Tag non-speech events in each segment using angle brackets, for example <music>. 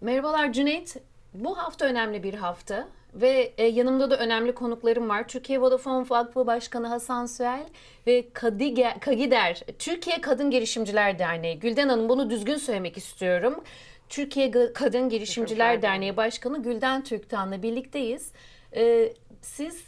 Merhabalar Cüneyt. Bu hafta önemli bir hafta ve e, yanımda da önemli konuklarım var. Türkiye Vodafone Vakfı Başkanı Hasan Süel ve Kadige- Kagider, Türkiye Kadın Girişimciler Derneği. Gülden Hanım bunu düzgün söylemek istiyorum. Türkiye Kadın Girişimciler Derneği Başkanı Gülden Türktan'la birlikteyiz. E, siz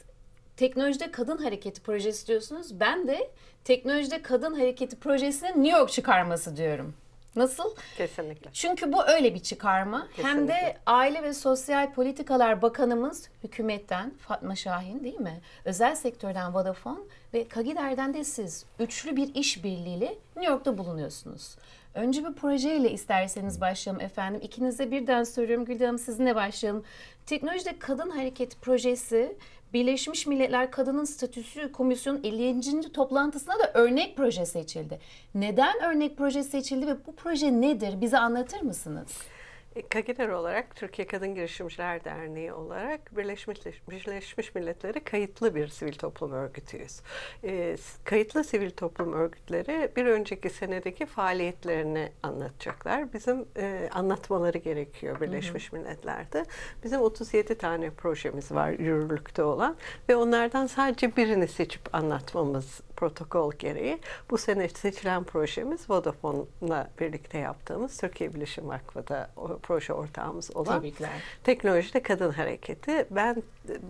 teknolojide kadın hareketi projesi diyorsunuz. Ben de teknolojide kadın hareketi projesinin New York çıkarması diyorum. Nasıl? Kesinlikle. Çünkü bu öyle bir çıkarma. Hem de Kesinlikle. Aile ve Sosyal Politikalar Bakanımız hükümetten Fatma Şahin değil mi? Özel sektörden Vodafone ve Kagider'den de siz üçlü bir işbirliğiyle New York'ta bulunuyorsunuz. Önce bir projeyle isterseniz başlayalım efendim. İkinize birden soruyorum. Gülden Hanım sizinle başlayalım. Teknolojide Kadın Hareketi Projesi Birleşmiş Milletler Kadının Statüsü Komisyonu 50. toplantısına da örnek proje seçildi. Neden örnek proje seçildi ve bu proje nedir? Bize anlatır mısınız? E, Kagider olarak Türkiye Kadın Girişimciler Derneği olarak Birleşmiş, Birleşmiş Milletler'e kayıtlı bir sivil toplum örgütüyüz. E, kayıtlı sivil toplum örgütleri bir önceki senedeki faaliyetlerini anlatacaklar. Bizim e, anlatmaları gerekiyor Birleşmiş Milletler'de. Bizim 37 tane projemiz var yürürlükte olan ve onlardan sadece birini seçip anlatmamız protokol gereği. Bu sene seçilen projemiz Vodafone'la birlikte yaptığımız Türkiye Bilişim Vakfı'da proje ortağımız olan Tebrikler. Teknolojide Kadın Hareketi. Ben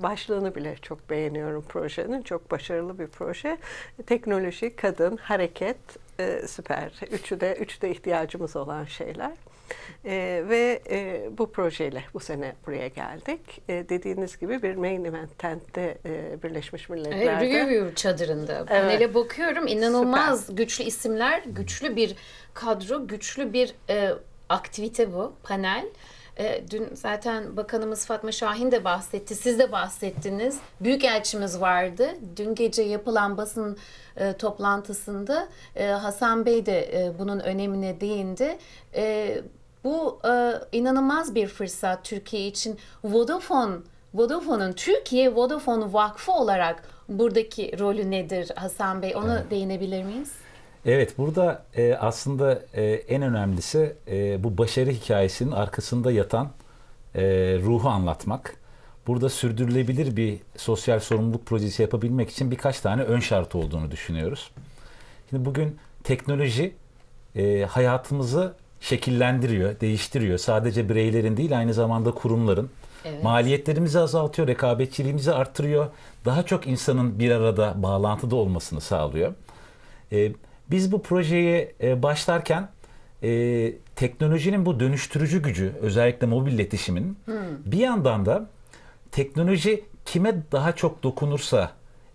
başlığını bile çok beğeniyorum projenin. Çok başarılı bir proje. Teknoloji, kadın, hareket e, süper. Üçü de, üçü de ihtiyacımız olan şeyler. E, ve e, bu projeyle bu sene buraya geldik. E, dediğiniz gibi bir main event tent'te e, Birleşmiş Milletler'de. Evet, Review çadırında. Panele bakıyorum. İnanılmaz güçlü isimler, güçlü bir kadro, güçlü bir e, aktivite bu panel. E, dün zaten Bakanımız Fatma Şahin de bahsetti, siz de bahsettiniz. Büyükelçimiz vardı. Dün gece yapılan basın e, toplantısında e, Hasan Bey de e, bunun önemine değindi. E, bu e, inanılmaz bir fırsat Türkiye için. Vodafone Vodafone'un Türkiye Vodafone Vakfı olarak buradaki rolü nedir Hasan Bey? Ona değinebilir miyiz? Evet burada e, aslında e, en önemlisi e, bu başarı hikayesinin arkasında yatan e, ruhu anlatmak. Burada sürdürülebilir bir sosyal sorumluluk projesi yapabilmek için birkaç tane ön şart olduğunu düşünüyoruz. Şimdi bugün teknoloji e, hayatımızı şekillendiriyor, değiştiriyor. Sadece bireylerin değil aynı zamanda kurumların. Evet. Maliyetlerimizi azaltıyor, rekabetçiliğimizi arttırıyor. Daha çok insanın bir arada bağlantıda olmasını sağlıyor. E, biz bu projeye e, başlarken e, teknolojinin bu dönüştürücü gücü, özellikle mobil iletişimin bir yandan da teknoloji kime daha çok dokunursa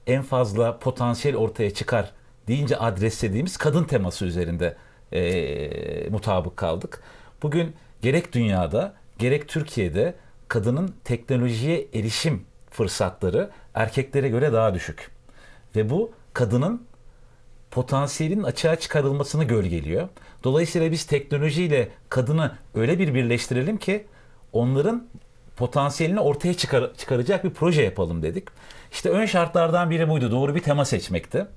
en fazla potansiyel ortaya çıkar deyince adreslediğimiz kadın teması üzerinde e, mutabık kaldık. Bugün gerek dünyada gerek Türkiye'de kadının teknolojiye erişim fırsatları erkeklere göre daha düşük. Ve bu kadının potansiyelin açığa çıkarılmasını gölgeliyor. Dolayısıyla biz teknolojiyle kadını öyle bir birleştirelim ki onların potansiyelini ortaya çıkar- çıkaracak bir proje yapalım dedik. İşte ön şartlardan biri buydu. Doğru bir tema seçmekti.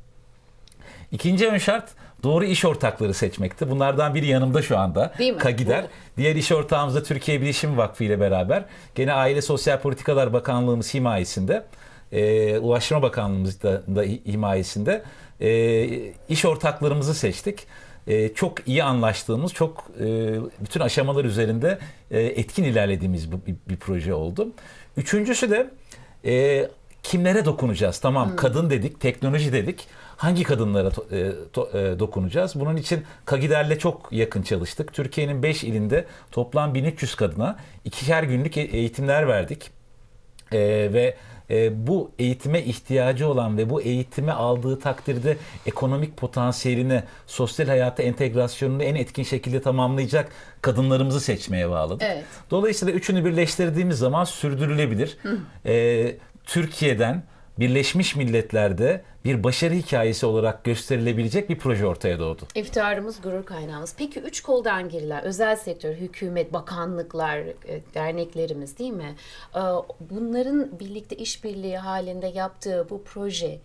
İkinci ön şart doğru iş ortakları seçmekti. Bunlardan biri yanımda şu anda. Değil mi? Kagider. Diğer iş ortağımız da Türkiye Bilişim Vakfı ile beraber gene Aile Sosyal Politikalar Bakanlığımız himayesinde e, Ulaştırma Bakanlığımız da, da hi- himayesinde e, iş ortaklarımızı seçtik. E, çok iyi anlaştığımız, çok e, bütün aşamalar üzerinde e, etkin ilerlediğimiz bu- bir, bir proje oldu. Üçüncüsü de e, kimlere dokunacağız? Tamam kadın dedik, teknoloji dedik. Hangi kadınlara to- e, to- e, dokunacağız? Bunun için Kagider'le çok yakın çalıştık. Türkiye'nin 5 ilinde toplam 1300 kadına ikişer günlük e- eğitimler verdik. E, ve e, bu eğitime ihtiyacı olan ve bu eğitimi aldığı takdirde ekonomik potansiyelini, sosyal hayata entegrasyonunu en etkin şekilde tamamlayacak kadınlarımızı seçmeye bağladık. Evet. Dolayısıyla üçünü birleştirdiğimiz zaman sürdürülebilir. E, Türkiye'den Birleşmiş Milletler'de bir başarı hikayesi olarak gösterilebilecek bir proje ortaya doğdu. İftiharımız, gurur kaynağımız. Peki üç koldan girilen özel sektör, hükümet, bakanlıklar, e, derneklerimiz değil mi? E, Bunların birlikte işbirliği halinde yaptığı bu projeyi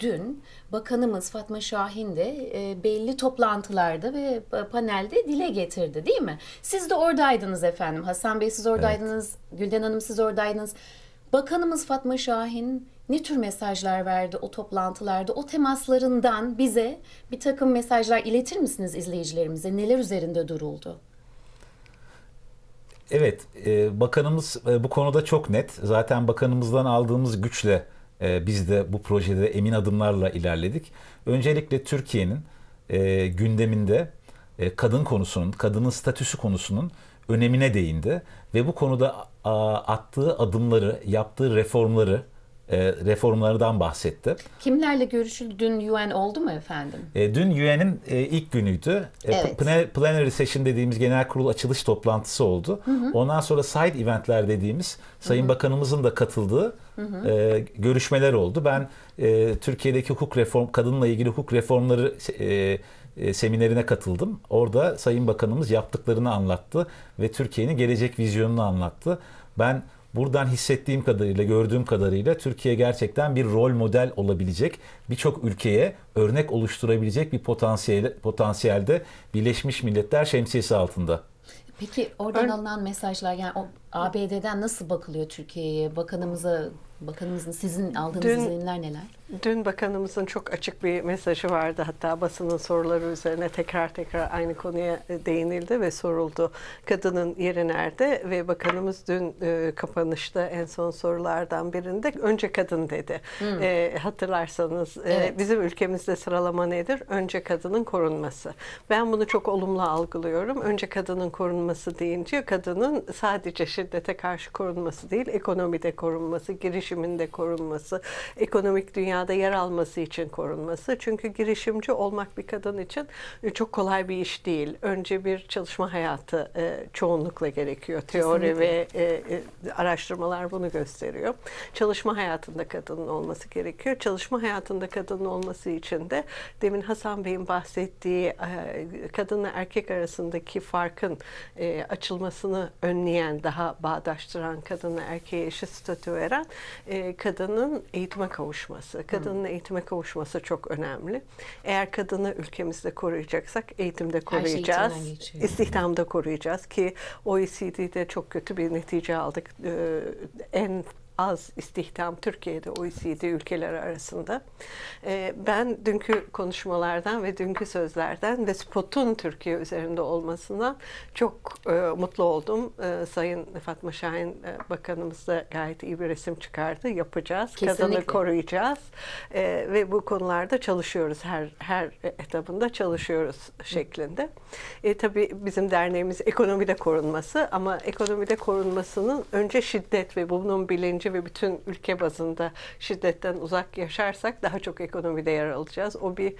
dün Bakanımız Fatma Şahin de e, belli toplantılarda ve panelde dile getirdi değil mi? Siz de oradaydınız efendim. Hasan Bey siz oradaydınız, Gülden Hanım siz oradaydınız. Bakanımız Fatma Şahin ne tür mesajlar verdi o toplantılarda? O temaslarından bize bir takım mesajlar iletir misiniz izleyicilerimize? Neler üzerinde duruldu? Evet, e, bakanımız e, bu konuda çok net. Zaten bakanımızdan aldığımız güçle e, biz de bu projede emin adımlarla ilerledik. Öncelikle Türkiye'nin gündeminde kadın konusunun, kadının statüsü konusunun önemine değindi ve bu konuda attığı adımları, yaptığı reformları, reformlardan bahsetti. Kimlerle görüşüldü? Dün UN oldu mu efendim? E, dün UN'in e, ilk günüydü. E, Evet. plen- Plenary session dediğimiz genel kurul açılış toplantısı oldu. Ondan sonra side eventler dediğimiz Sayın Bakanımızın da katıldığı e, görüşmeler oldu. Ben e, Türkiye'deki hukuk reform, kadınla ilgili hukuk reformları e, e, seminerine katıldım. Orada Sayın Bakanımız yaptıklarını anlattı ve Türkiye'nin gelecek vizyonunu anlattı. Ben buradan hissettiğim kadarıyla, gördüğüm kadarıyla Türkiye gerçekten bir rol model olabilecek, birçok ülkeye örnek oluşturabilecek bir potansiyel potansiyelde Birleşmiş Milletler şemsiyesi altında. Peki oradan Ön- alınan mesajlar yani o ABD'den nasıl bakılıyor Türkiye'ye? Bakanımıza, bakanımızın sizin aldığınız Dün- izlenimler neler? Dün bakanımızın çok açık bir mesajı vardı. Hatta basının soruları üzerine tekrar tekrar aynı konuya e, değinildi ve soruldu. Kadının yeri nerede? Ve bakanımız dün e, kapanışta en son sorulardan birinde önce kadın dedi. E, hatırlarsanız e, Evet. bizim ülkemizde sıralama nedir? Önce kadının korunması. Ben bunu çok olumlu algılıyorum. Önce kadının korunması deyince kadının sadece şiddete karşı korunması değil, ekonomide korunması, girişiminde korunması, ekonomik dünyada yer alması için korunması. Çünkü girişimci olmak bir kadın için e, çok kolay bir iş değil. Önce bir çalışma hayatı e, çoğunlukla gerekiyor. Teori Kesinlikle. ve e, e, araştırmalar bunu gösteriyor. Çalışma hayatında kadının olması gerekiyor. Çalışma hayatında kadının olması için de demin Hasan Bey'in bahsettiği e, kadınla erkek arasındaki farkın e, açılmasını önleyen, daha bağdaştıran, kadınla erkeğe eşit statü veren e, kadının eğitime kavuşması. Kadının eğitime kavuşması çok önemli. Eğer kadını ülkemizde koruyacaksak eğitimde şey koruyacağız. geçiyor. İstihdamda koruyacağız ki OECD'de çok kötü bir netice aldık. Ee, en az istihdam Türkiye'de OECD ülkeleri arasında. Ee, ben dünkü konuşmalardan ve dünkü sözlerden ve spotun Türkiye üzerinde olmasından çok e, mutlu oldum. Ee, Sayın Fatma Şahin e, Bakanımız da gayet iyi bir resim çıkardı. Yapacağız. Kesinlikle. koruyacağız. Ee, ve bu konularda çalışıyoruz. Her her etabında çalışıyoruz şeklinde. E, tabii bizim derneğimiz ekonomide korunması ama ekonomide korunmasının önce şiddet ve bunun bilinci ve bütün ülke bazında şiddetten uzak yaşarsak daha çok ekonomide yer alacağız. O bir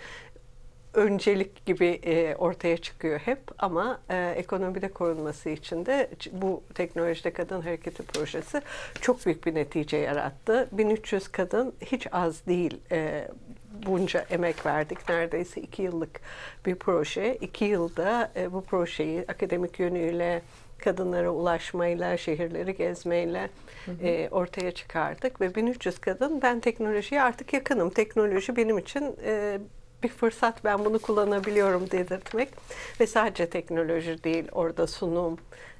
öncelik gibi e, ortaya çıkıyor hep ama e, ekonomide korunması için de bu teknolojide kadın hareketi projesi çok büyük bir netice yarattı. 1300 kadın hiç az değil. E, bunca emek verdik. Neredeyse iki yıllık bir proje. İki yılda bu projeyi akademik yönüyle, kadınlara ulaşmayla, şehirleri gezmeyle e, ortaya çıkardık. Ve 1300 kadın ben teknolojiye artık yakınım. Teknoloji benim için e, bir fırsat ben bunu kullanabiliyorum dedirtmek ve sadece teknoloji değil orada sunum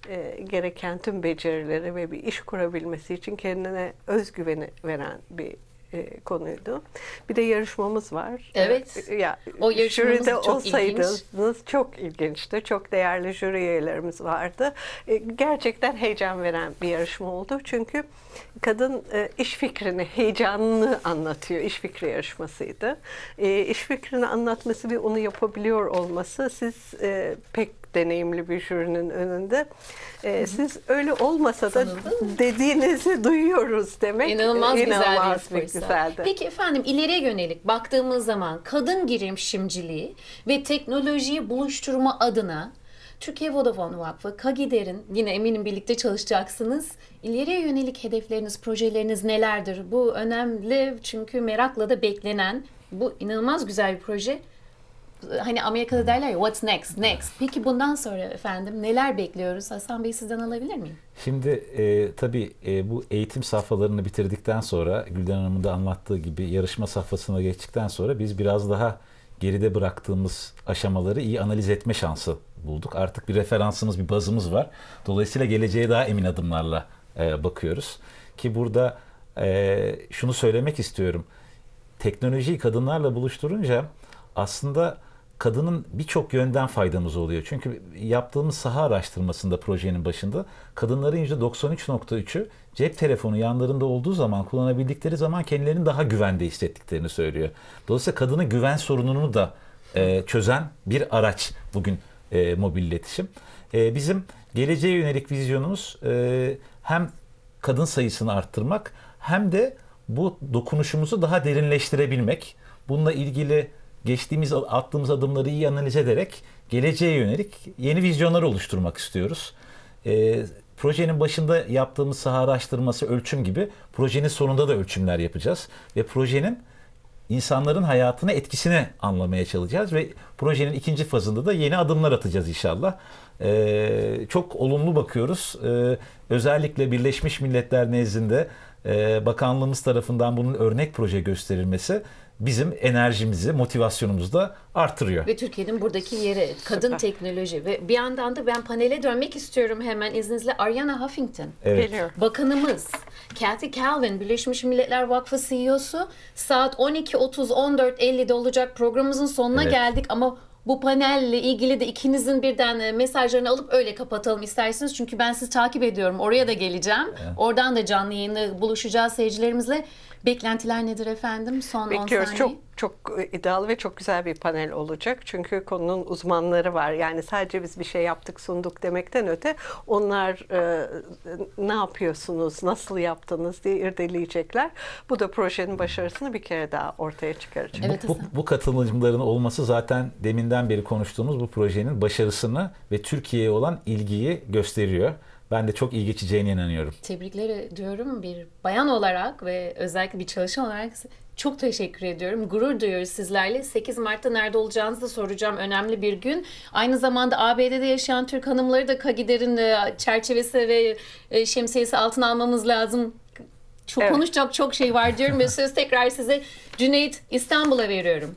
e, gereken tüm becerileri ve bir iş kurabilmesi için kendine özgüveni veren bir e, konuydu. Bir de yarışmamız var. Evet. E, ya O yarışmamız jüride çok olsaydınız çok ilginçti. Çok değerli jüri üyelerimiz vardı. E, gerçekten heyecan veren bir yarışma oldu. Çünkü kadın e, iş fikrini, heyecanını anlatıyor. İş fikri yarışmasıydı. E, iş fikrini anlatması ve onu yapabiliyor olması siz e, pek deneyimli bir jürinin önünde. E, siz öyle olmasa da dediğinizi duyuyoruz demek. İnanılmaz, güzel inanılmaz bir fırsat. güzeldi. Peki efendim ileriye yönelik baktığımız zaman kadın girişimciliği ve teknolojiyi buluşturma adına Türkiye Vodafone Vakfı, Kagider'in yine eminim birlikte çalışacaksınız. İleriye yönelik hedefleriniz, projeleriniz nelerdir? Bu önemli çünkü merakla da beklenen bu inanılmaz güzel bir proje. Hani Amerika'da derler ya what's next, next. Peki bundan sonra efendim neler bekliyoruz? Hasan Bey sizden alabilir miyim? Şimdi e, tabii e, bu eğitim safhalarını bitirdikten sonra Gülden Hanım'ın da anlattığı gibi yarışma safhasına geçtikten sonra biz biraz daha geride bıraktığımız aşamaları iyi analiz etme şansı bulduk. Artık bir referansımız, bir bazımız var. Dolayısıyla geleceğe daha emin adımlarla e, bakıyoruz. Ki burada e, şunu söylemek istiyorum. Teknolojiyi kadınlarla buluşturunca aslında kadının birçok yönden faydamız oluyor. Çünkü yaptığımız saha araştırmasında projenin başında kadınların %93.3'ü cep telefonu yanlarında olduğu zaman kullanabildikleri zaman kendilerini daha güvende hissettiklerini söylüyor. Dolayısıyla kadının güven sorununu da e, çözen bir araç bugün e, mobil iletişim. E, bizim geleceğe yönelik vizyonumuz e, hem kadın sayısını arttırmak hem de bu dokunuşumuzu daha derinleştirebilmek. Bununla ilgili geçtiğimiz attığımız adımları iyi analiz ederek geleceğe yönelik yeni vizyonlar oluşturmak istiyoruz. Ee, projenin başında yaptığımız saha araştırması ölçüm gibi projenin sonunda da ölçümler yapacağız ve projenin insanların hayatına etkisini anlamaya çalışacağız ve projenin ikinci fazında da yeni adımlar atacağız inşallah. Ee, çok olumlu bakıyoruz. Ee, özellikle Birleşmiş Milletler nezdinde e, bakanlığımız tarafından bunun örnek proje gösterilmesi bizim enerjimizi, motivasyonumuzu da artırıyor. Ve Türkiye'nin buradaki yeri, kadın Süper. teknoloji ve bir yandan da ben panele dönmek istiyorum hemen izninizle. Ariana Huffington. Evet. Geliyor. Bakanımız Cathy Calvin, Birleşmiş Milletler Vakfı CEO'su saat 12.30 14.50'de olacak programımızın sonuna Evet. geldik ama bu panelle ilgili de ikinizin birden e, mesajlarını alıp öyle kapatalım isterseniz. Çünkü ben sizi takip ediyorum. Oraya da geleceğim. Oradan da canlı yayında buluşacağız seyircilerimizle. Beklentiler nedir efendim? Son 10 Bekliyoruz. saniye. Çok çok iddialı ve çok güzel bir panel olacak. Çünkü konunun uzmanları var. Yani sadece biz bir şey yaptık, sunduk demekten öte onlar e, ne yapıyorsunuz, nasıl yaptınız diye irdeleyecekler. Bu da projenin başarısını bir kere daha ortaya çıkaracak. Evet, bu, Hasan. bu katılımcıların olması zaten deminden beri konuştuğumuz bu projenin başarısını ve Türkiye'ye olan ilgiyi gösteriyor. Ben de çok iyi geçeceğine inanıyorum. Tebrikler ediyorum bir bayan olarak ve özellikle bir çalışan olarak çok teşekkür ediyorum. Gurur duyuyoruz sizlerle. 8 Mart'ta nerede olacağınızı da soracağım. Önemli bir gün. Aynı zamanda ABD'de yaşayan Türk hanımları da Kagider'in e, çerçevesi ve e, şemsiyesi altına almamız lazım. Çok Evet. konuşacak çok şey var diyorum ve <laughs> söz tekrar size Cüneyt İstanbul'a veriyorum.